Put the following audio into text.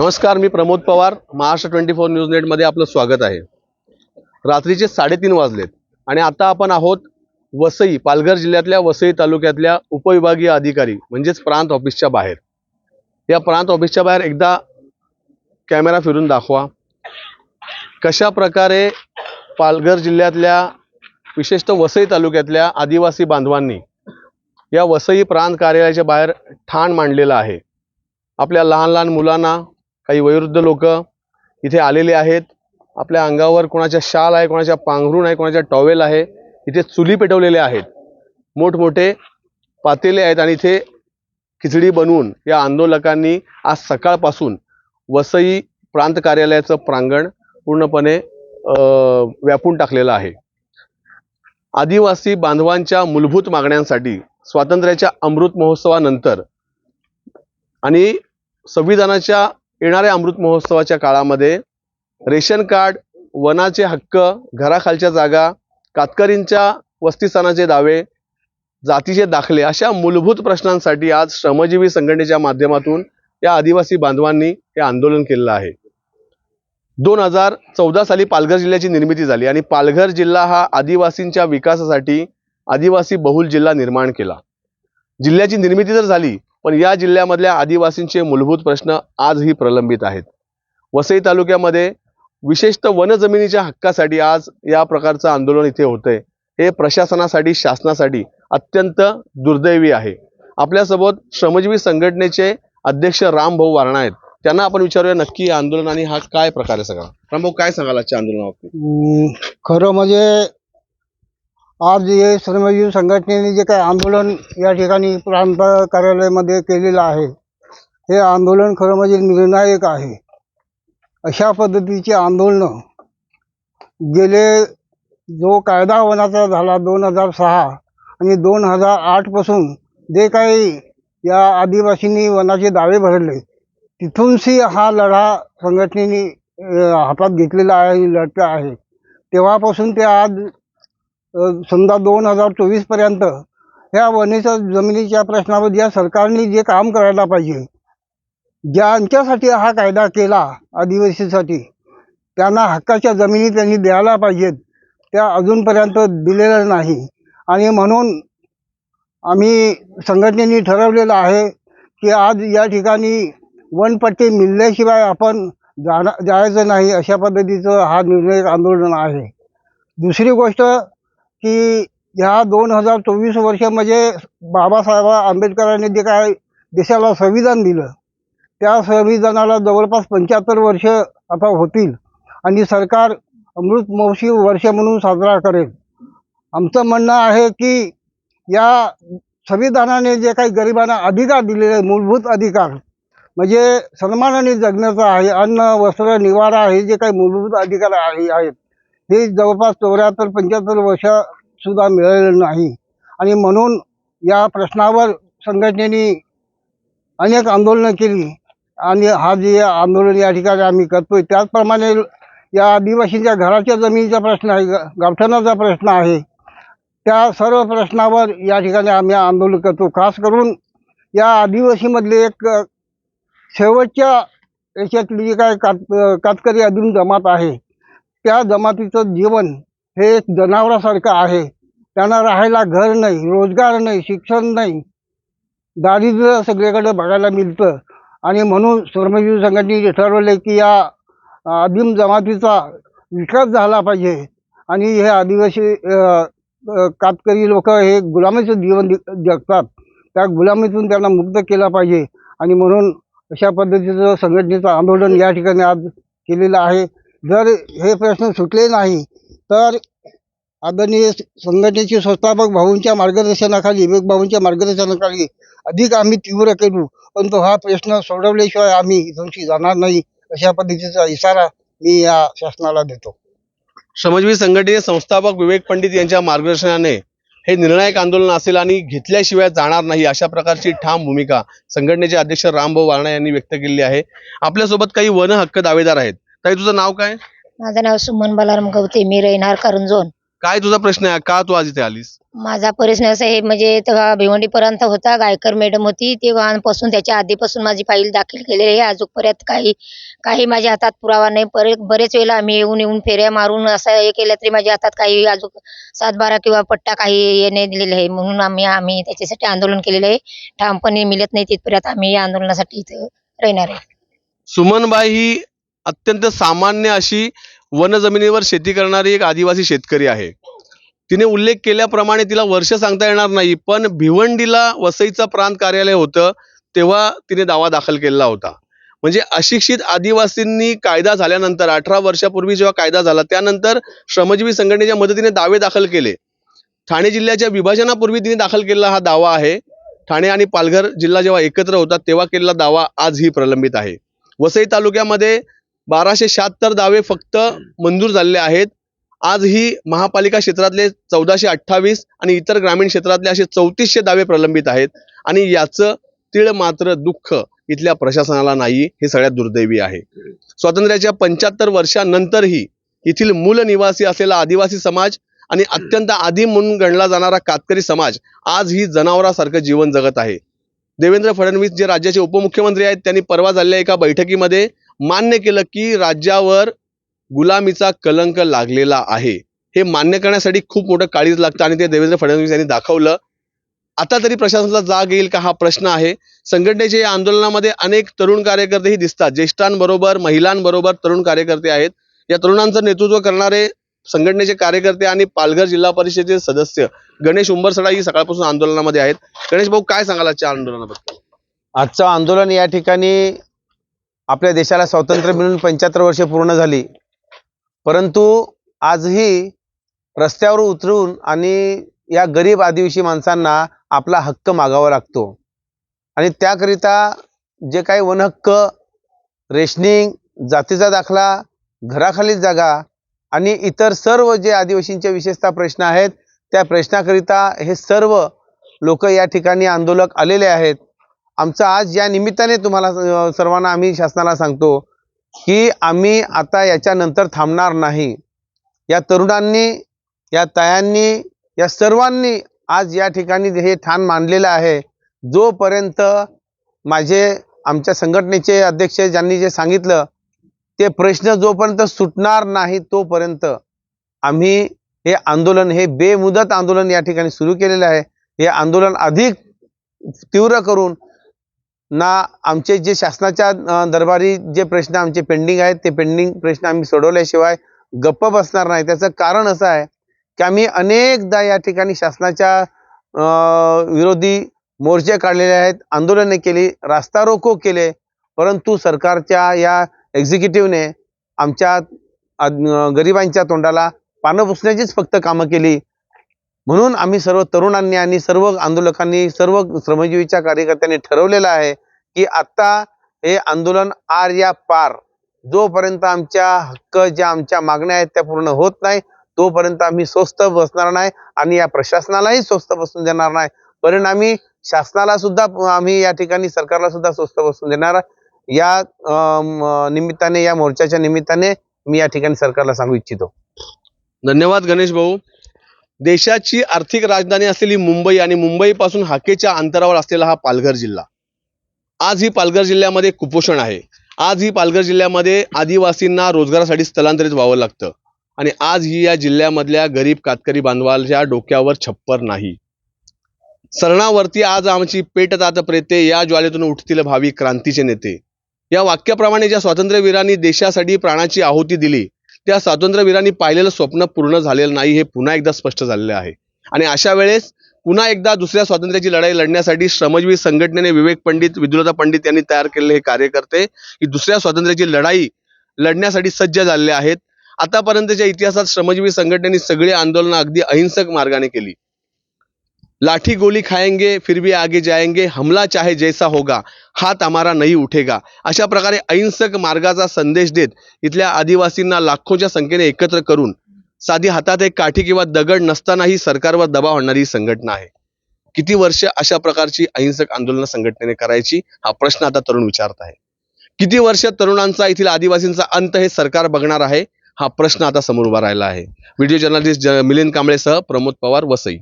नमस्कार मी Pramod Pawar. Maharashtra twenty four news नेटमध्ये आपलं स्वागत आहे. रात्रीचे साडेतीन वाजलेत आणि आता आपण आहोत वसई पालघर जिल्ह्यातल्या वसई तालुक्यातल्या उपविभागीय अधिकारी म्हणजेच प्रांत ऑफिसच्या बाहेर. या प्रांत ऑफिसच्या बाहेर एकदा कॅमेरा फिरून दाखवा. कशा प्रकारे पालघर जिल्ह्यातल्या विशेषतः वसई तालुक्यातल्या आदिवासी बांधवांनी या वसई प्रांत कार्यालयाच्या बाहेर ठाण मांडलेलं आहे. आपल्या लहान लहान मुलांना काही वयोवृद्ध लोक इथे आलेले आहेत. आपल्या अंगावर कोणाच्या शाल आहे कोणाच्या पांघरून आहे कोणाच्या टॉवेल आहे इथे चुली पेटवलेल्या आहेत. मोठमोठे पातेले आहेत आणि इथे खिचडी बनवून या आंदोलकांनी आज सकाळपासून वसई प्रांत कार्यालयाचं प्रांगण पूर्णपणे अं, व्यापून टाकलेलं आहे. आदिवासी बांधवांच्या मूलभूत मागण्यांसाठी स्वातंत्र्याच्या अमृत महोत्सवानंतर आणि संविधानाच्या येणाऱ्या अमृत महोत्सवाच्या काळामध्ये रेशन कार्ड वनाचे हक्क घराखालच्या जागा कातकरींच्या वस्तीस्थानाचे दावे जातीचे दाखले अशा मूलभूत प्रश्नांसाठी आज श्रमजीवी संघटनेच्या माध्यमातून या आदिवासी बांधवांनी हे आंदोलन केलेलं आहे. दोन हजार चौदा साली पालघर जिल्ह्याची निर्मिती झाली आणि पालघर जिल्हा हा आदिवासींच्या विकासासाठी आदिवासी बहुल जिल्हा निर्माण केला. जिल्ह्याची निर्मिती जर झाली पण या जिल्ह्यामधल्या आदिवासींचे मूलभूत प्रश्न आजही प्रलंबित आहेत. वसई तालुक्यामध्ये विशेषतः वनजमिनीच्या हक्कासाठी आज या प्रकारचं आंदोलन इथे होतंय. हे प्रशासनासाठी शासनासाठी अत्यंत दुर्दैवी आहे. आपल्यासोबत श्रमजीवी संघटनेचे अध्यक्ष रामभाऊ वारणा आहेत. त्यांना आपण विचारूया नक्की आंदोलन आणि हा काय प्रकार आहे सगळा? रामभाऊ काय सांगाल आजच्या आंदोलनाबाबतीत? खरं म्हणजे आज हे श्रमजीवी संघटनेने जे काही आंदोलन या ठिकाणी प्रांत कार्यालयामध्ये केलेलं आहे हे आंदोलन खरं म्हणजे निर्णायक आहे. अशा पद्धतीची आंदोलनं गेले जो कायदा वनाचा झाला दोन हजार सहा आणि दोन हजार आठपासून जे काही या आदिवासींनी वनाचे दावे भरले तिथूनशी हा लढा संघटनेने हातात घेतलेला आहे लढता आहे. तेव्हापासून ते आज समजा दोन हजार चोवीसपर्यंत ह्या वनेच्या जमिनीच्या प्रश्नावर या सरकारने जे काम करायला पाहिजे ज्यांच्यासाठी हा कायदा केला आदिवासीसाठी त्यांना हक्काच्या जमिनी त्यांनी द्यायला पाहिजेत त्या अजूनपर्यंत दिलेल्या नाही. आणि म्हणून आम्ही संघटनेने ठरवलेलं आहे की आज या ठिकाणी वनपट्टी मिळल्याशिवाय आपण जाणं जायचं नाही अशा पद्धतीचं हा निर्णय आंदोलन आहे. दुसरी गोष्ट की ह्या दोन हजार चोवीस वर्ष म्हणजे बाबासाहेब आंबेडकरांनी जे काय देशाला संविधान दिलं त्या संविधानाला जवळपास पंच्याहत्तर वर्ष आता होतील आणि सरकार अमृत महोत्सव वर्ष म्हणून साजरा करेल. आमचं म्हणणं आहे की या संविधानाने जे काही गरिबांना अधिकार दिलेले आहे, मूलभूत अधिकार म्हणजे सन्मानाने जगण्याचा आहे अन्न वस्त्र निवारा हे जे काही मूलभूत अधिकार आहे आहेत हे जवळपास चौऱ्याहत्तर पंच्याहत्तर वर्ष सुद्धा मिळालेलं नाही. आणि म्हणून या प्रश्नावर संघटनेने अनेक आंदोलनं केली. आणि हा जे आंदोलन या ठिकाणी आम्ही करतोय त्याचप्रमाणे या आदिवासींच्या घराच्या जमिनीचा प्रश्न आहे ग- गावठाणाचा प्रश्न आहे. त्या सर्व प्रश्नावर या ठिकाणी आम्ही आंदोलन करतो. खास करून या आदिवासीमधले एक शेवटच्या याच्यातली जी काय कात कातकरी अजून जमात आहे त्या जमातीचं जीवन हे जनावरासारखं आहे. त्यांना राहायला घर नाही रोजगार नाही शिक्षण नाही. दारिद्र्य सगळीकडे बघायला मिळतं. आणि म्हणून श्रमजीवी संघटनेने ठरवले की या आदिम जमातीचा विकास झाला पाहिजे. आणि हे आदिवासी कातकरी लोक हे गुलामीचं जीवन जगतात. त्या गुलामीतून त्यांना मुक्त केला पाहिजे. आणि म्हणून अशा पद्धतीचं संघटनेचं आंदोलन या ठिकाणी आज केलेलं आहे. जर हे प्रश्न सुटले नाही तर आदरणीय संघटनेचे संस्थापक भाऊंच्या मार्गदर्शनाखाली विवेक भाऊंच्या मार्गदर्शनाखाली अधिक आम्ही तीव्र केलो. परंतु हा प्रश्न सोडवल्याशिवाय आम्ही इथूनशी जाणार नाही अशा पद्धतीचा इशारा मी या शासनाला देतो. श्रमजीवी संघटनेचे संस्थापक विवेक पंडित यांच्या मार्गदर्शनाने हे निर्णायक आंदोलन असेल आणि घेतल्याशिवाय जाणार नाही अशा प्रकारची ठाम भूमिका संघटनेचे अध्यक्ष रामभाऊ वारणा यांनी व्यक्त केली आहे. आपल्यासोबत काही वन हक्क दावेदार आहेत. ताई तुझं नाव काय? माझं नाव सुमन बलाराम गवते. मी रेणार करंजोन काय तुझा प्रश्न आहे? का तू आज इथे आलीस? माझा प्रश्न असा आहे म्हणजे तेव्हा भिवंडीपर्यंत होता गायकर मॅडम होती. तेव्हापासून त्याच्या आधीपासून माझी फाईल दाखल केलेली आहे. अजूनपर्यंत काही काही माझ्या हातात पुरावा नाही. बरे बरेच वेळेला आम्ही येऊन येऊन फेऱ्या मारून असं हे केलं तरी माझ्या हातात काही अजून सातबारा किंवा पट्टा काही येणे दिलेले आहे. म्हणून आम्ही आम्ही त्याच्यासाठी आंदोलन केलेलं आहे. ठामपणे मिळत नाही तिथपर्यंत आम्ही या आंदोलनासाठी इथं राहणार आहे. सुमनबाई ही अत्यंत सामान्य अशी वन जमिनीवर शेती करणारी एक आदिवासी शेतकरी आहे. तिने उल्लेख केल्याप्रमाणे तिला वर्ष सांगता येणार नाही पण भिवंडीला वसईचं प्रांत कार्यालय होतं तेव्हा तिने दावा दाखल केलेला होता. म्हणजे अशिक्षित आदिवासींनी कायदा झाल्यानंतर अठरा वर्षापूर्वी जेव्हा कायदा झाला त्यानंतर श्रमजीवी संघटनेच्या मदतीने दावे दाखल केले. ठाणे जिल्ह्याच्या विभाजनापूर्वी तिने दाखल केलेला हा दावा आहे. ठाणे आणि पालघर जिल्हा जेव्हा एकत्र होता तेव्हा केलेला दावा आजही प्रलंबित आहे. वसई तालुक्यामध्ये बाराशे शहात्तर दावे फक्त मंजूर झालेले आहेत. आज ही महापालिका क्षेत्रातले चौदाशे अठ्ठावीस आणि इतर ग्रामीण क्षेत्रातले असे चौतीसशे दावे प्रलंबित आहेत. आणि याचं तीळ मात्र दुःख इथल्या प्रशासनाला नाही हे सगळ्यात दुर्दैवी आहे. स्वातंत्र्याच्या पंच्याहत्तर वर्षानंतरही येथील मूल निवासी असलेला आदिवासी समाज आणि अत्यंत आदी म्हणून गणला जाणारा कातकरी समाज आज ही जनावरासारखं जीवन जगत आहे. देवेंद्र फडणवीस जे राज्याचे उपमुख्यमंत्री आहेत त्यांनी परवा झालेल्या एका बैठकीमध्ये मान्य केलं की राज्यावर गुलामीचा कलंक लागलेला आहे. हे मान्य करण्यासाठी खूप मोठं काळीज लागतं आणि ते देवेंद्र फडणवीस यांनी दाखवलं. आता तरी प्रशासनाला जाग येईल का हा प्रश्न आहे. संघटनेच्या या आंदोलनामध्ये अनेक तरुण कार्यकर्तेही दिसतात. ज्येष्ठांबरोबर महिलांबरोबर तरुण कार्यकर्ते आहेत. या तरुणांचं नेतृत्व करणारे संघटनेचे कार्यकर्ते आणि पालघर जिल्हा परिषदेचे सदस्य गणेश उंबरसडा ही सकाळपासून आंदोलनामध्ये आहेत. गणेश भाऊ काय सांगाल आजच्या आंदोलनाबद्दल? आजचं आंदोलन या ठिकाणी आपल्या देशाला स्वातंत्र्य मिळून पंच्याहत्तर वर्षे पूर्ण झाली. परंतु आजही रस्त्यावर उतरून आणि या गरीब आदिवासी माणसांना आपला हक्क मागावा लागतो. आणि त्याकरिता जे काही वनहक्क रेशनिंग जातीचा दाखला घराखालील जागा आणि इतर सर्व जे आदिवासींचे विशेषतः प्रश्न आहेत त्या प्रश्नाकरिता हे सर्व लोक या ठिकाणी आंदोलक आलेले आहेत. आमचं आज या निमित्ताने तुम्हाला सर्वांना आम्ही शासनाला सांगतो की आम्ही आता याच्यानंतर थांबणार नाही. या तरुणांनी या तायांनी या सर्वांनी आज या ठिकाणी हे ठाण मांडलेलं आहे. जोपर्यंत माझे आमच्या संघटनेचे अध्यक्ष ज्यांनी जे सांगितलं ते प्रश्न जोपर्यंत सुटणार नाही तोपर्यंत आम्ही हे आंदोलन हे बेमुदत आंदोलन या ठिकाणी सुरू केलेलं आहे. हे आंदोलन अधिक तीव्र करून ना आमचे जे शासनाच्या दरबारी जे प्रश्न आमचे पेंडिंग आहेत ते पेंडिंग प्रश्न आम्ही सोडवल्याशिवाय गप्प बसणार नाही. त्याचं कारण असं आहे की आम्ही अनेकदा या ठिकाणी शासनाच्या विरोधी मोर्चे काढलेले आहेत आंदोलने केली रास्ता रोको केले परंतु सरकारच्या या एक्झिक्युटिव्हने आमच्या गरिबांच्या तोंडाला पानं पुसण्याचीच फक्त कामं केली. म्हणून आम्ही सर्व तरुणांनी आणि सर्व आंदोलकांनी सर्व श्रमजीवीच्या कार्यकर्त्यांनी ठरवलेलं आहे की आता हे आंदोलन आर या पार. जोपर्यंत आमच्या हक्क ज्या आमच्या मागण्या आहेत त्या पूर्ण होत नाही तोपर्यंत आम्ही स्वस्त बसणार नाही आणि या प्रशासनालाही स्वस्त बसून देणार नाही. परिणामी शासनाला सुद्धा आम्ही या ठिकाणी सरकारला सुद्धा स्वस्त बसून देणार या निमित्ताने या मोर्चाच्या निमित्ताने मी या ठिकाणी सरकारला सांगू इच्छितो. धन्यवाद गणेश भाऊ. देशाची आर्थिक राजधानी असलेली मुंबई आणि मुंबईपासून हाकेच्या अंतरावर असलेला हा पालघर जिल्हा. आज ही पालघर जिल्ह्यामध्ये कुपोषण आहे. आज ही पालघर जिल्ह्यामध्ये आदिवासींना रोजगारासाठी स्थलांतरित व्हावं लागतं. आणि आज ही या जिल्ह्यामधल्या गरीब कातकरी बांधवाच्या डोक्यावर छप्पर नाही. सरणावरती आज आमची पेटतात प्रेते या ज्वालेतून उठतील भावी क्रांतीचे नेते. या वाक्याप्रमाणे ज्या स्वातंत्र्यवीरांनी देशासाठी प्राणाची आहुती दिली त्या स्वातंत्र्यवीरांनी पाहिलेलं स्वप्न पूर्ण झालेलं नाही हे पुन्हा एकदा स्पष्ट झालेलं आहे. आणि अशा वेळेस पुन्हा एकदा दुसऱ्या स्वातंत्र्याची लढाई लढण्यासाठी श्रमजीवी संघटनेने विवेक पंडित विदुलता पंडित यांनी तयार केलेले हे कार्यकर्ते ही दुसऱ्या स्वातंत्र्याची लढाई लढण्यासाठी सज्ज झालेले आहेत. आतापर्यंतच्या इतिहासात श्रमजीवी संघटनेने सगळी आंदोलनं अगदी अहिंसक मार्गाने केली. लाठी गोली खाएंगे फिर भी आगे जाएंगे हमला चाहे जैसा होगा हात हमारा नहीं उठेगा। अशा प्रकारे अहिंसक मार्गाचा संदेश देत इथल्या आदिवासींना लाखोच्या संख्येने एकत्र करून साधी हातात एक काठी किंवा दगड नसतानाही सरकारवर दबाव आणणारी ही संघटना आहे. किती वर्ष अशा प्रकारची अहिंसक आंदोलन संघटनेने करायची हा प्रश्न आता तरुण विचारत आहे. किती वर्ष तरुणांचा येथील आदिवासींचा अंत हे सरकार बघणार आहे हा प्रश्न आता समोर उभा राहिला आहे. व्हिडिओ जर्नलिस्ट ज- मिलिंद कांबळेसह प्रमोद पवार वसई.